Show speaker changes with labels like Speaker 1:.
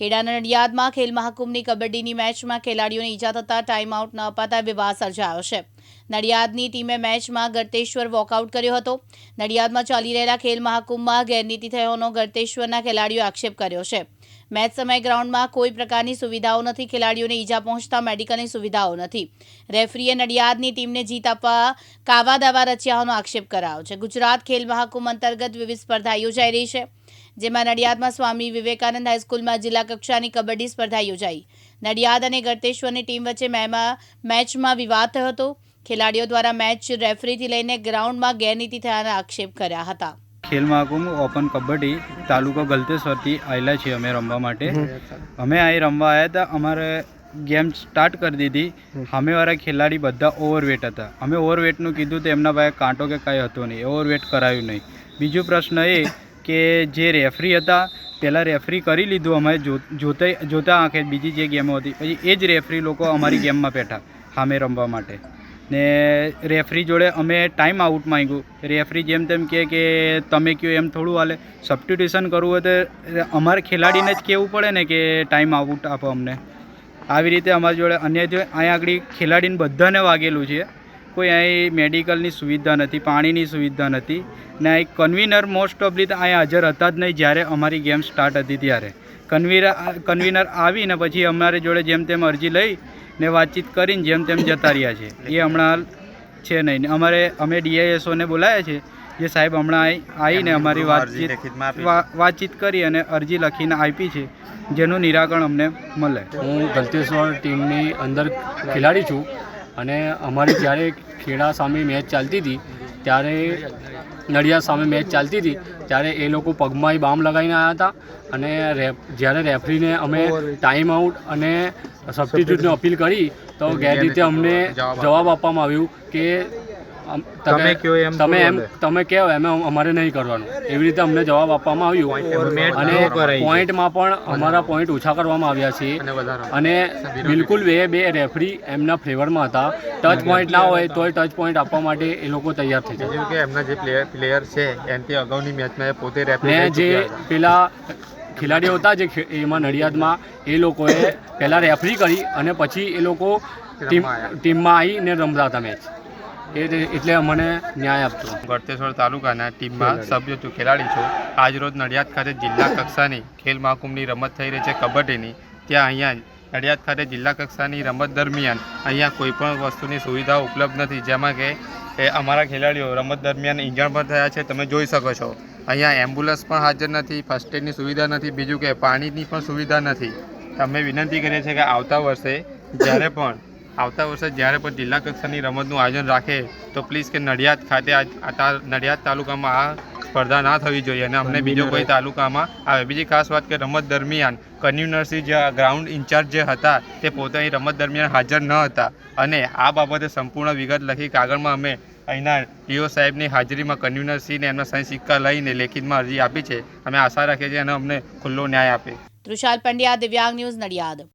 Speaker 1: ખેડાના નડિયાદમાં ખેલ મહાકુંભની કબડ્ડીની મેચમાં ખેલાડીઓને ઈજા થતાં ટાઈમ આઉટ ન અપાતા વિવાદ સર્જાયો છે. નડિયાદની ટીમે મેચમાં ગર્તેશ્વર વોકઆઉટ કર્યો હતો. નડિયાદમાં ચાલી રહેલા ખેલ મહાકુંભમાં ગેરનીતિ થયોનો ગર્તેશ્વરના ખેલાડીઓએ આક્ષેપ કર્યો છે. મેચ સમય ગ્રાઉન્ડમાં કોઈ પ્રકારની સુવિધાઓ નથી, ખેલાડીઓને ઈજા પહોંચતા મેડિકલની સુવિધાઓ નથી. રેફરીએ નડિયાદની ટીમને જીત આપવા કાવા દાવા રચ્યા આક્ષેપ કરાયો છે. ગુજરાત ખેલ મહાકુંભ અંતર્ગત વિવિધ સ્પર્ધા યોજાઈ રહી છે, જેમાં નડિયાદમાં સ્વામી વિવેકાનંદ હાઈસ્કૂલમાં જિલ્લા કક્ષાની કબડ્ડી સ્પર્ધા યોજાઈ. નડિયાદ અને ગળતેશ્વરની ટીમ વચ્ચે મેચમાં વિવાદ થયો હતો. ખેલાડીઓ દ્વારા મેચ રેફરીથી લઈને ગ્રાઉન્ડમાં ગેરનીતિ થયાના આક્ષેપ કર્યા હતા.
Speaker 2: ખેલ મહાકુંભ ઓપન કબડ્ડી તાલુકો ગલતેશ્વરથી આવેલા છીએ અમે રમવા માટે. અમે અહીં રમવા આવ્યા હતા અમારે ગેમ સ્ટાર્ટ કરી દીધી. સામેવાળા ખેલાડી બધા ઓવરવેટ હતા. અમે ઓવરવેટનું કીધું તો એમના પાસે કાંટો કે કાંઈ હતો નહીં ઓવરવેટ કરાયું નહીં. બીજો પ્રશ્ન એ કે જે રેફરી હતા પહેલાં રેફરી કરી લીધું અમે જોતા જોતા આંખે બીજી જે ગેમો હતી પછી એ જ રેફરી લોકો અમારી ગેમમાં બેઠા સામે રમવા માટે. ને રેફરી જોડે અમે ટાઈમ આઉટ માંગ્યું. રેફરી જેમ તેમ કહે કે તમે કહો એમ થોડું હાલે. સબસ્ટિટ્યુશન કરવું હોય તો અમારે ખેલાડીને જ કહેવું પડે ને કે ટાઈમ આઉટ આપો અમને. આવી રીતે અમારી જોડે અન્ય જો અહીંયા આગળ ખેલાડીને બધાને વાગેલું છે. કોઈ અહીં મેડિકલની સુવિધા નથી, પાણીની સુવિધા નથી. ને અહીં કન્વીનર મોસ્ટ ઓફલી તો અહીંયા હાજર હતા જ નહીં જ્યારે અમારી ગેમ સ્ટાર્ટ હતી ત્યારે. કન્વીનર કન્વીનર આવીને પછી અમારી જોડે જેમ તેમ અરજી લઈ ને વાતચીત કરીને જેમ તેમ જતા રહ્યા છે. એ હમણાં છે નહીં. અમારે અમે ડીઆઈએસઓને બોલાયા છે. જે સાહેબ હમણાં આવીને અમારી વાતચીત વા- વાતચીત કરી અને અરજી લખીને આપી છે જેનું નિરાકરણ અમને મળે.
Speaker 3: હું ગલતેશ્વર ટીમની અંદર ખેલાડી છું અને અમારી જ્યારે ખેડા સામે મેચ ચાલતી હતી ત્યારે નડિયાદ સામે મેચ ચાલતી હતી ત્યારે એ લોકો પગમાં બામ લગાવીને આવ્યા હતા અને રેફ જ્યારે રેફરીને અમે ટાઈમ આઉટ અને સબસ્ટિટ્યૂટને અપીલ કરી તો ગેરરીતે અમને જવાબ આપવામાં આવ્યું કે
Speaker 2: તમે કહો એમ
Speaker 3: તમે એમ તમે કહો એમ અમારે નહીં કરવાનું. એવી રીતે અમને જવાબ આપવામાં આવ્યું. અને પોઈન્ટમાં પણ અમારા પોઈન્ટ ઓછા કરવામાં આવ્યા છે. અને બિલકુલ બે બે રેફરી એમના ફેવરમાં હતા. ટચ પોઈન્ટ ના હોય તોય ટચ પોઈન્ટ આપવા માટે એ લોકો તૈયાર થઈ જાય
Speaker 4: કે એમના જે પ્લેયર પ્લેયર છે એનાથી અગાઉની મેચમાં એ પોતે રેફરી
Speaker 3: જે પેલા ખેલાડીઓ હતા જે એમાં નડિયાદમાં એ લોકોએ પહેલાં રેફરી કરી અને પછી એ લોકો ટીમ ટીમમાં આવીને રમતા હતા મેચ એ એટલે અમને ન્યાય આપતો.
Speaker 4: ગળતેશ્વર તાલુકાના ટીમમાં સભ્ય છું ખેલાડી છું. આજરોજ નડિયાદ ખાતે જિલ્લા કક્ષાની ખેલ મહાકુંભની રમત થઈ રહી છે કબડ્ડીની. ત્યાં અહીંયા નડિયાદ ખાતે જિલ્લા કક્ષાની રમત દરમિયાન અહીંયા કોઈપણ વસ્તુની સુવિધા ઉપલબ્ધ નથી. જેમાં કે એ અમારા ખેલાડીઓ રમત દરમિયાન ઇંજણ પણ થયા છે. તમે જોઈ શકો છો. અહીંયા એમ્બ્યુલન્સ પણ હાજર નથી ફર્સ્ટ એડની સુવિધા નથી બીજું કે પાણીની પણ સુવિધા નથી. અમે વિનંતી કરીએ છીએ કે આવતા વર્ષે જ્યારે પણ આવતા વર્ષે જ્યારે પણ જિલ્લા કક્ષાની રમતનું આયોજન રાખે તો પ્લીઝ કે નડિયાદ ખાતે આ નડિયાદ તાલુકામાં આ સ્પર્ધા ના થવી જોઈએ અને અમને બીજો કોઈ તાલુકામાં આવે. બીજી ખાસ વાત કે રમત દરમિયાન કન્વ્યુનરસી જે ગ્રાઉન્ડ ઇન્ચાર્જ જે હતા તે પોતાની રમત દરમિયાન હાજર ન હતા. અને આ બાબતે સંપૂર્ણ વિગત લખી કાગળમાં અમે અહીંના ડીઓ સાહેબની હાજરીમાં કન્વ્યુનરસીને એમના સાઈ સિક્કા લઈને લેખિતમાં અરજી આપી છે. અમે આશા રાખીએ છીએ અને અમને ખુલ્લો ન્યાય આપે.
Speaker 1: તૃષાલ પંડ્યા દિવ્યાંગ ન્યૂઝ નડિયાદ.